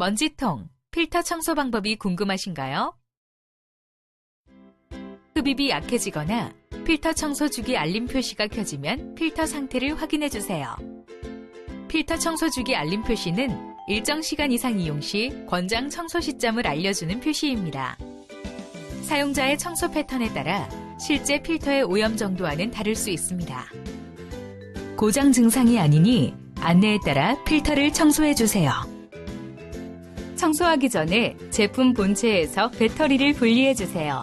먼지통, 필터 청소 방법이 궁금하신가요? 흡입이 약해지거나 필터 청소 주기 알림 표시가 켜지면 필터 상태를 확인해 주세요. 필터 청소 주기 알림 표시는 일정 시간 이상 이용 시 권장 청소 시점을 알려주는 표시입니다. 사용자의 청소 패턴에 따라 실제 필터의 오염 정도와는 다를 수 있습니다. 고장 증상이 아니니 안내에 따라 필터를 청소해 주세요. 청소하기 전에 제품 본체에서 배터리를 분리해 주세요.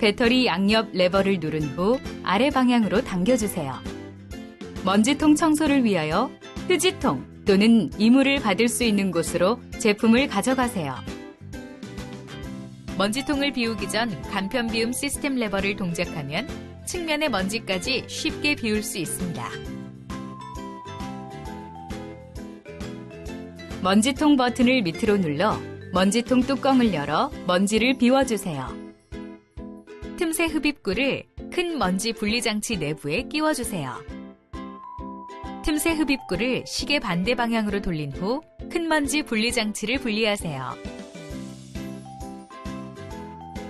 배터리 양옆 레버를 누른 후 아래 방향으로 당겨주세요. 먼지통 청소를 위하여 휴지통 또는 이물을 받을 수 있는 곳으로 제품을 가져가세요. 먼지통을 비우기 전 간편 비움 시스템 레버를 동작하면 측면의 먼지까지 쉽게 비울 수 있습니다. 먼지통 버튼을 밑으로 눌러 먼지통 뚜껑을 열어 먼지를 비워주세요. 틈새 흡입구를 큰 먼지 분리장치 내부에 끼워주세요. 틈새 흡입구를 시계 반대 방향으로 돌린 후 큰 먼지 분리장치를 분리하세요.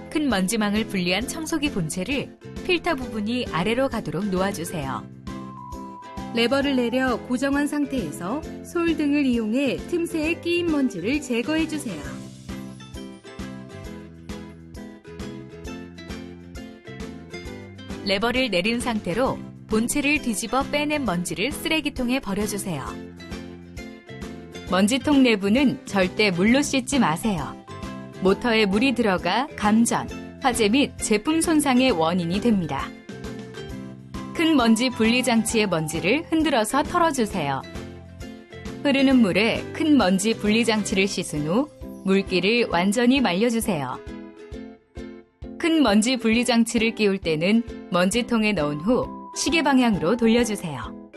큰 먼지망을 분리한 청소기 본체를 필터 부분이 아래로 가도록 놓아주세요. 레버를 내려 고정한 상태에서 솔 등을 이용해 틈새에 끼인 먼지를 제거해 주세요. 레버를 내린 상태로 본체를 뒤집어 빼낸 먼지를 쓰레기통에 버려주세요. 먼지통 내부는 절대 물로 씻지 마세요. 모터에 물이 들어가 감전, 화재 및 제품 손상의 원인이 됩니다. 큰 먼지 분리 장치의 먼지를 흔들어서 털어주세요. 흐르는 물에 큰 먼지 분리 장치를 씻은 후 물기를 완전히 말려주세요. 큰 먼지 분리 장치를 끼울 때는 먼지통에 넣은 후 시계 방향으로 돌려주세요.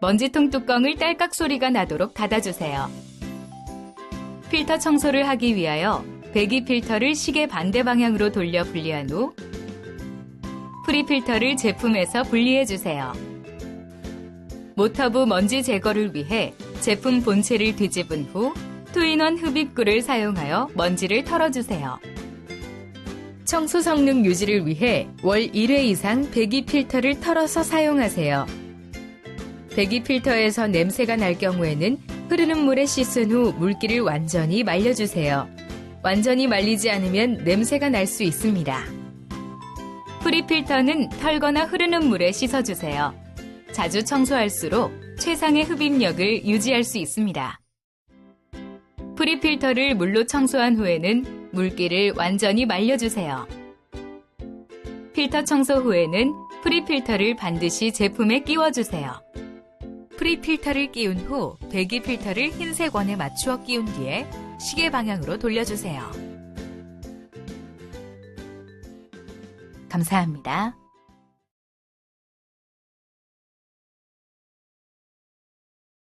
먼지통 뚜껑을 딸깍 소리가 나도록 닫아주세요. 필터 청소를 하기 위하여 배기 필터를 시계 반대 방향으로 돌려 분리한 후 프리필터를 제품에서 분리해 주세요. 모터부 먼지 제거를 위해 제품 본체를 뒤집은 후 투인원 흡입구를 사용하여 먼지를 털어주세요. 청소 성능 유지를 위해 월 1회 이상 배기 필터를 털어서 사용하세요. 배기 필터에서 냄새가 날 경우에는 흐르는 물에 씻은 후 물기를 완전히 말려주세요. 완전히 말리지 않으면 냄새가 날 수 있습니다. 프리 필터는 털거나 흐르는 물에 씻어주세요. 자주 청소할수록 최상의 흡입력을 유지할 수 있습니다. 프리 필터를 물로 청소한 후에는 물기를 완전히 말려주세요. 필터 청소 후에는 프리 필터를 반드시 제품에 끼워주세요. 프리 필터를 끼운 후 배기 필터를 흰색 원에 맞추어 끼운 뒤에 시계 방향으로 돌려주세요. 감사합니다.